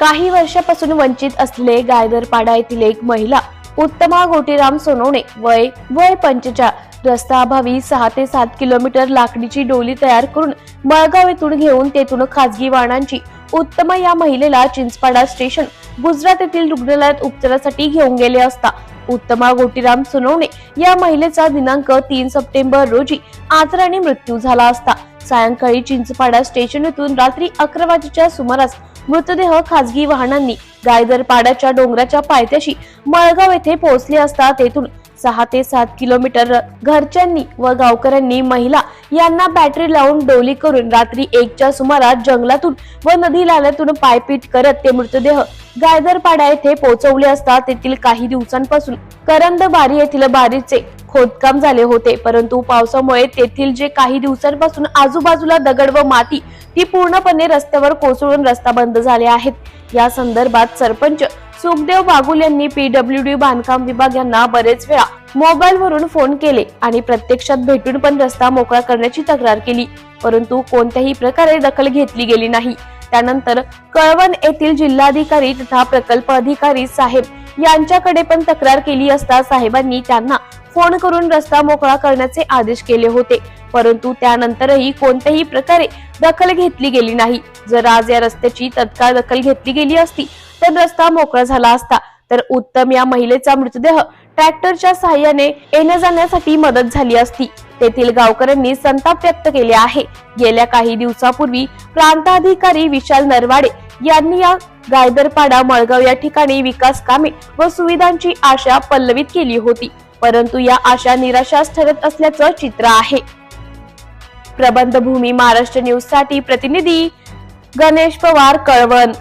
काही वर्षापासून वंचित असलेले गायदरपाडा येथील एक महिला उत्तमा गोटीराम सोनवणे वय वय पंचच्या रस्ताअभावी सहा ते सात किलोमीटर लाकडीची डोली तयार करून मळगाव येथून घेऊन तेथून खासगी वाहनांची उत्तम या महिलेला चिंचपाडा स्टेशन गुजरात येथील रुग्णालयात उपचारासाठी घेऊन गेले असता उत्तमा गोटीराम सोनवणे या महिलेचा दिनांक तीन सप्टेंबर रोजी आजाराने मृत्यू झाला असता सायंकाळी चिंचपाडा स्टेशन येथून रात्री अकरा वाजेच्या सुमारास मृतदेह खासगी वाहनांनी गायदरपाड्याच्या डोंगराच्या पायथ्याशी मळगाव येथे पोहोचले असता तेथून सहा ते सात किलोमीटर घरच्यांनी व गावकऱ्यांनी महिला यांना बॅटरी लावून डोली करून रात्री एकच्या सुमारास जंगलातून व नदी नाल्यातून पायपीट करत ते मृतदेह गायदरपाडा येथे पोहोचवले असता तेथील काही दिवसांपासून करंद बारी येथील बारीचे खोदकाम झाले होते. परंतु पावसामुळे तेथील जे काही दिवसांपासून आजूबाजूला दगड व माती ती पूर्णपणे रस्त्यावर कोसळून रस्ता बंद झाले आहेत. या संदर्भात सरपंच सुखदेव बागुल यांनी पीडब्ल्यूडी बांधकाम विभाग यांना बरेच वेळा मोबाईल वरून फोन केले आणि प्रत्यक्षात भेटून पण रस्ता मोकळा करण्याची तक्रार केली. परंतु कोणत्याही प्रकारे दखल घेतली गेली नाही. त्यानंतर कळवण येथील जिल्हाधिकारी तथा प्रकल्प अधिकारी साहेब यांच्याकडे पण तक्रार केली असता साहेबांनी त्यांना फोन करून रस्ता मोकळा करण्याचे आदेश केले होते. परंतु त्यानंतरही कोणत्याही प्रकारे दखल घेतली गेली नाही. जर आज या रस्त्याची तत्काळ दखल घेतली गेली असती तर रस्ता मोकळा झाला असता. तर उत्तम या महिलेचा मृतदेह ट्रॅक्टरच्या सहाय्याने येण्या जाण्यासाठी मदत झाली असती. तेथील गावकऱ्यांनी संताप व्यक्त केले आहे. गेल्या काही दिवसापूर्वी प्रांताधिकारी विशाल नरवाडे यांनी या गायदरपाडा मळगाव या ठिकाणी विकास कामे व सुविधांची आशा पल्लवित केली होती. परंतु या आशा निराशाच ठरत असल्याचं चित्र आहे. प्रबंधभूमी महाराष्ट्र न्यूजसाठी प्रतिनिधी गणेश पवार कळवण.